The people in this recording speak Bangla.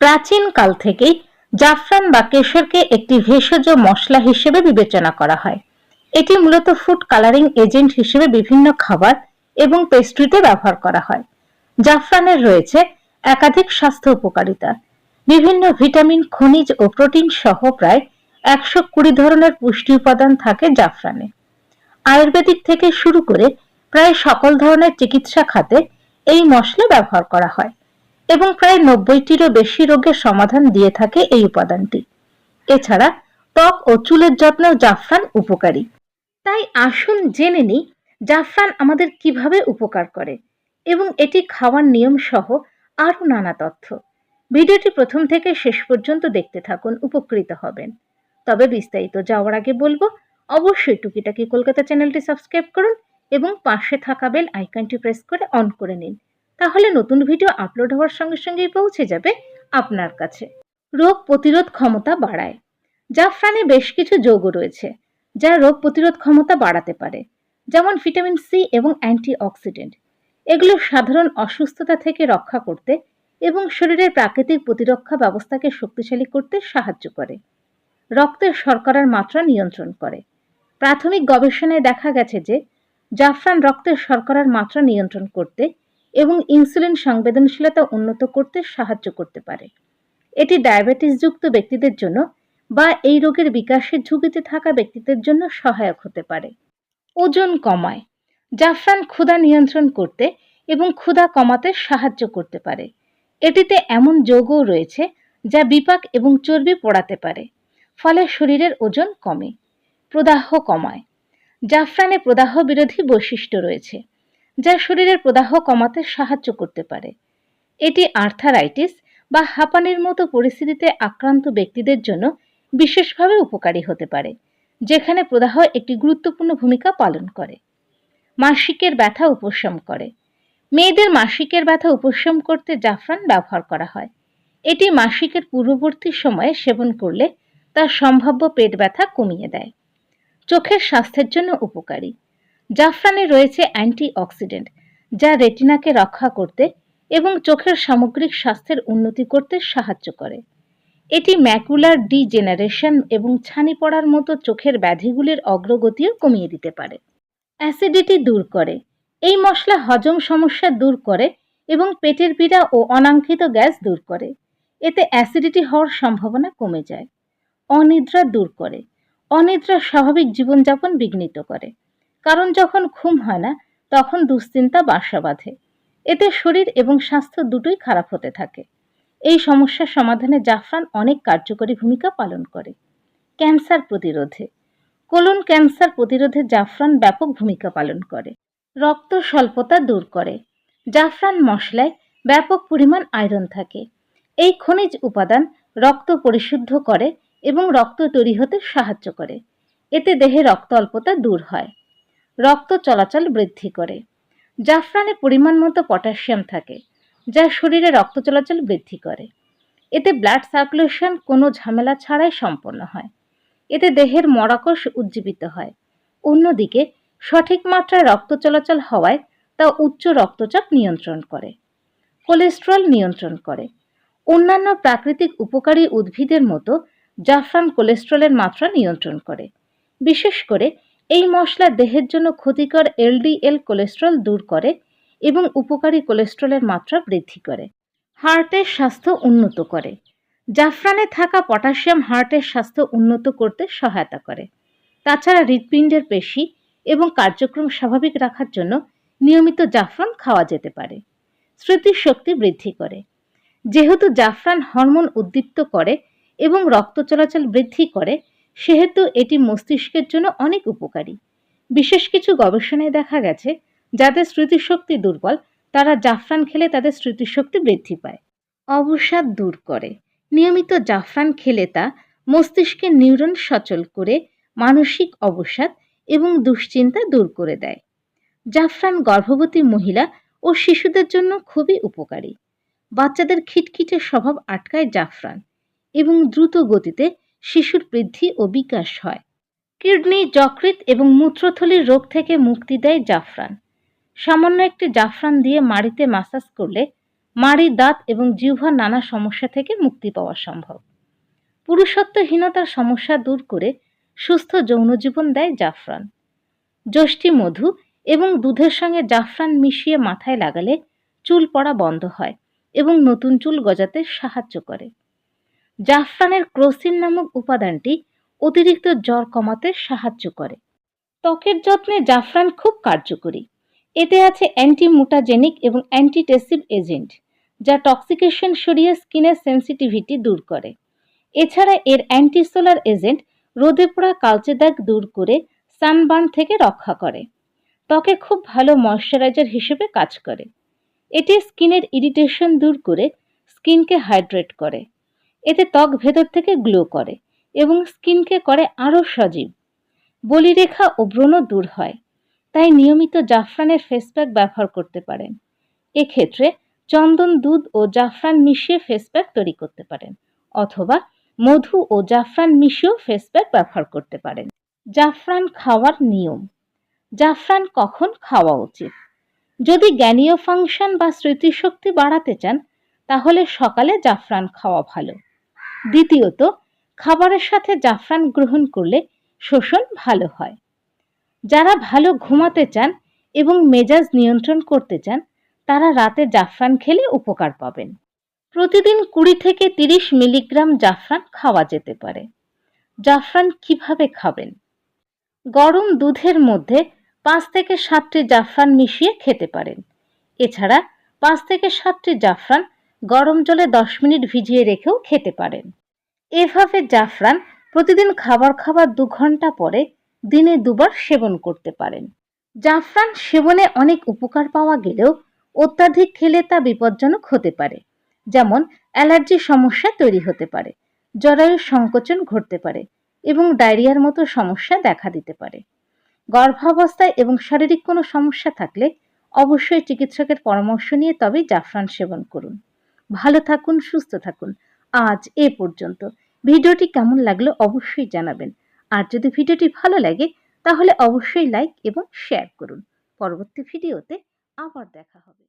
প্রাচীন কাল থেকেই জাফরান বা কেশরকে একটি ভেষজ মশলা হিসেবে বিবেচনা করা হয়। এটি মূলত ফুড কালারিং এজেন্ট হিসেবে বিভিন্ন খাবার এবং পেস্ট্রিতে ব্যবহার করা হয়। জাফরানের রয়েছে একাধিক স্বাস্থ্য উপকারিতা। বিভিন্ন ভিটামিন, খনিজ ও প্রোটিন সহ প্রায় একশো কুড়ি ধরনের পুষ্টি উপাদান থাকে জাফরানে। আয়ুর্বেদিক থেকে শুরু করে প্রায় সকল ধরনের চিকিৎসা খাতে এই মশলা ব্যবহার করা হয় এবং প্রায় নব্বইটিরও বেশি রোগের সমাধান দিয়ে থাকে এই উপাদানটি। এছাড়া ত্বক ও চুলের যত্নেও জাফরান উপকারী। তাই আসুন জেনে নিই জাফরান আমাদের কীভাবে উপকার করে এবং এটি খাওয়ার নিয়ম সহ আরও নানা তথ্য। ভিডিওটি প্রথম থেকে শেষ পর্যন্ত দেখতে থাকুন, উপকৃত হবেন। তবে বিস্তারিত যাওয়ার আগে বলব, অবশ্যই টুকিটাকি কলকাতা চ্যানেলটি সাবস্ক্রাইব করুন এবং পাশে থাকা বেল আইকনটি প্রেস করে অন করে নিন। তাহলে নতুন ভিডিও আপলোড হওয়ার সঙ্গে সঙ্গেই পৌঁছে যাবে আপনার কাছে। রোগ প্রতিরোধ ক্ষমতা বাড়ায়। জাফরানে বেশ কিছু যৌগ রয়েছে, যা রোগ প্রতিরোধ ক্ষমতা বাড়াতে পারে, যেমন ভিটামিন সি এবং অ্যান্টিঅক্সিডেন্ট। এগুলো সাধারণ অসুস্থতা থেকে রক্ষা করতে এবং শরীরের প্রাকৃতিক প্রতিরক্ষা ব্যবস্থাকে শক্তিশালী করতে সাহায্য করে। রক্তের শর্করার মাত্রা নিয়ন্ত্রণ করে। প্রাথমিক গবেষণায় দেখা গেছে যে জাফরান রক্তের শর্করার মাত্রা নিয়ন্ত্রণ করতে এবং ইনসুলিন সংবেদনশীলতা উন্নত করতে সাহায্য করতে পারে। এটি ডায়াবেটিসযুক্ত ব্যক্তিদের জন্য বা এই রোগের বিকাশের ঝুঁকিতে থাকা ব্যক্তিদের জন্য সহায়ক হতে পারে। ওজন কমায়। জাফরান ক্ষুধা নিয়ন্ত্রণ করতে এবং ক্ষুধা কমাতে সাহায্য করতে পারে। এটিতে এমন যৌগও রয়েছে যা বিপাক এবং চর্বি পোড়াতে পারে, ফলে শরীরের ওজন কমে, প্রদাহ কমায় জাফরানে প্রদাহ বিরোধী বৈশিষ্ট্য রয়েছে, যা শরীরের প্রদাহ কমাতে সাহায্য করতে পারে। এটি আর্থারাইটিস বা হাঁপানির মতো পরিস্থিতিতে আক্রান্ত ব্যক্তিদের জন্য বিশেষভাবে উপকারী হতে পারে, যেখানে প্রদাহ একটি গুরুত্বপূর্ণ ভূমিকা পালন করে। মাসিকের ব্যথা উপশম করে। মেয়েদের মাসিকের ব্যথা উপশম করতে জাফরান ব্যবহার করা হয়। এটি মাসিকের পূর্ববর্তী সময়ে সেবন করলে তার সম্ভাব্য পেট ব্যথা কমিয়ে দেয়। চোখের স্বাস্থ্যের জন্য উপকারী। জাফরানে রয়েছে অ্যান্টিঅক্সিডেন্ট, যা রেটিনাকে রক্ষা করতে এবং চোখের সামগ্রিক স্বাস্থ্যের উন্নতি করতে সাহায্য করে। এটি ম্যাকুলার ডিজেনারেশন এবং ছানি পড়ার মতো চোখের ব্যাধিগুলির অগ্রগতিও কমিয়ে দিতে পারে। অ্যাসিডিটি দূর করে। এই মশলা হজম সমস্যা দূর করে এবং পেটের পীড়া ও অনাঙ্ক্ষিত গ্যাস দূর করে। এতে অ্যাসিডিটি হওয়ার সম্ভাবনা কমে যায়। অনিদ্রা দূর করে। অনিদ্রা স্বাভাবিক জীবনযাপন বিঘ্নিত করে। কারণ যখন ঘুম হয় না, তখন দুশ্চিন্তা বাসা বাঁধে। এতে শরীর এবং স্বাস্থ্য দুটোই খারাপ হতে থাকে। এই সমস্যার সমাধানে জাফরান অনেক কার্যকরী ভূমিকা পালন করে। ক্যান্সার প্রতিরোধে। কোলন ক্যান্সার প্রতিরোধে জাফরান ব্যাপক ভূমিকা পালন করে। রক্ত স্বল্পতা দূর করে। জাফরান মশলায় ব্যাপক পরিমাণ আয়রন থাকে। এই খনিজ উপাদান রক্ত পরিশুদ্ধ করে এবং রক্ত তৈরি হতে সাহায্য করে। এতে দেহে রক্ত অল্পতা দূর হয়। রক্ত চলাচল বৃদ্ধি করে। জাফরানে পরিমাণ মতো পটাশিয়াম থাকে, যা শরীরে রক্ত চলাচল বৃদ্ধি করে। এতে ব্লাড সার্কুলেশন কোনো ঝামেলা ছাড়াই সম্পন্ন হয়। এতে দেহের মরাকোষ উজ্জীবিত হয়। অন্যদিকে, সঠিক মাত্রায় রক্ত চলাচল হওয়ায় তা উচ্চ রক্তচাপ নিয়ন্ত্রণ করে, কোলেস্ট্রল নিয়ন্ত্রণ করে। অন্যান্য প্রাকৃতিক উপকারী উদ্ভিদের মতো জাফরান কোলেস্ট্রলের মাত্রা নিয়ন্ত্রণ করে। বিশেষ করে, এই মশলা দেহের জন্য ক্ষতিকর এলডিএল কোলেস্ট্রল দূর করে এবং উপকারী কোলেস্ট্রলের মাত্রা বৃদ্ধি করে। হার্টের স্বাস্থ্য উন্নত করে। জাফরানে থাকা পটাশিয়াম হার্টের স্বাস্থ্য উন্নত করতে সহায়তা করে। তাছাড়া হৃৎপিণ্ডের পেশি এবং কার্যক্রম স্বাভাবিক রাখার জন্য নিয়মিত জাফরান খাওয়া যেতে পারে। স্মৃতিশক্তি বৃদ্ধি করে। যেহেতু জাফরান হরমোন উদ্দীপ্ত করে এবং রক্ত চলাচল বৃদ্ধি করে, সেহেতু এটি মস্তিষ্কের জন্য অনেক উপকারী। বিশেষ কিছু গবেষণায় দেখা গেছে, যাদের স্মৃতিশক্তি দুর্বল, তারা জাফরান খেলে তাদের স্মৃতিশক্তি বৃদ্ধি পায়। অবসাদ দূর করে। নিয়মিত জাফরান খেলে তা মস্তিষ্কের নিউরন সচল করে, মানসিক অবসাদ এবং দুশ্চিন্তা দূর করে দেয়। জাফরান গর্ভবতী মহিলা ও শিশুদের জন্য খুবই উপকারী। বাচ্চাদের খিটখিটে স্বভাব আটকায় জাফরান। এবং দ্রুত গতিতে শিশুর বৃদ্ধি ও বিকাশ হয়। কিডনি, যকৃৎ এবং মূত্রথলির রোগ থেকে মুক্তি দেয় জাফরান। সামান্য একটি জাফরান দিয়ে মাড়িতে মাসাজ করলে মাড়ি, দাঁত এবং জিহ্বার নানা সমস্যা থেকে মুক্তি পাওয়া সম্ভব। পুরুষত্বহীনতার সমস্যা দূর করে সুস্থ যৌন জীবন দেয় জাফরান। যষ্টি মধু এবং দুধের সঙ্গে জাফরান মিশিয়ে মাথায় লাগালে চুল পড়া বন্ধ হয় এবং নতুন চুল গজাতে সাহায্য করে। জাফরানের ক্রোসিন নামক উপাদানটি অতিরিক্ত জ্বর কমাতে সাহায্য করে। ত্বকের যত্নে জাফরান খুব কার্যকরী। এতে আছে অ্যান্টি অ্যান্টিমুটাজেনিক এবং অ্যান্টিটেসিভ এজেন্ট যা টক্সিকেশন সরিয়ে স্কিনের সেন্সিটিভিটি দূর করে। এছাড়া এর অ্যান্টিসোলার এজেন্ট রোদে পোড়া কালচে দাগ দূর করে সানবার্ন থেকে রক্ষা করে। ত্বকে খুব ভালো ময়শ্চারাইজার হিসেবে কাজ করে। এটি স্কিনের ইরিটেশন দূর করে স্কিনকে হাইড্রেট করে। এতে ত্বক ভেতর থেকে গ্লো করে এবং স্কিনকে করে আরও সজীব। বলিরেখা ও ব্রণ দূর হয়, তাই নিয়মিত জাফরানের ফেস প্যাক ব্যবহার করতে পারেন। এক্ষেত্রে চন্দন দুধ ও জাফরান মিশিয়ে ফেস প্যাক তৈরি করতে পারেন অথবা মধু ও জাফরান মিশিয়েও ফেস প্যাক ব্যবহার করতে পারেন। জাফরান খাওয়ার নিয়ম, জাফরান কখন খাওয়া উচিত? যদি জ্ঞানীয় ফাংশন বা স্মৃতিশক্তি বাড়াতে চান, তাহলে সকালে জাফরান খাওয়া ভালো। দ্বিতীয়ত, খাবারের সাথে জাফরান গ্রহণ করলে শোষণ ভালো হয়। যারা ভালো ঘুমাতে চান এবং মেজাজ নিয়ন্ত্রণ করতে চান, তারা রাতে জাফরান খেলে উপকার পাবেন। প্রতিদিন কুড়ি থেকে তিরিশ মিলিগ্রাম জাফরান খাওয়া যেতে পারে। জাফরান কীভাবে খাবেন? গরম দুধের মধ্যে পাঁচ থেকে সাতটি জাফরান মিশিয়ে খেতে পারেন। এছাড়া পাঁচ থেকে সাতটি জাফরান গরম জলে দশ মিনিট ভিজিয়ে রেখেও খেতে পারেন। এভাবে জাফরান প্রতিদিন খাবার খাবার দু ঘণ্টা পরে দিনে দুবার সেবন করতে পারেন। জাফরান সেবনে অনেক উপকার পাওয়া গেলেও অত্যাধিক খেলে তা বিপজ্জনক হতে পারে, যেমন অ্যালার্জির সমস্যা তৈরি হতে পারে জরায়ুর সংকোচন ঘটতে পারে এবং ডায়রিয়ার মতো সমস্যা দেখা দিতে পারে। গর্ভাবস্থায় এবং শারীরিক কোনো সমস্যা থাকলে অবশ্যই চিকিৎসকের পরামর্শ নিয়ে তবেই জাফরান সেবন করুন। ভালো থাকুন, সুস্থ থাকুন। আজ এ পর্যন্ত। ভিডিওটি কেমন লাগল অবশ্যই জানাবেন। আর যদি ভিডিওটি ভালো লাগে, তাহলে অবশ্যই লাইক এবং শেয়ার করুন। পরবর্তী ভিডিওতে আবার দেখা হবে।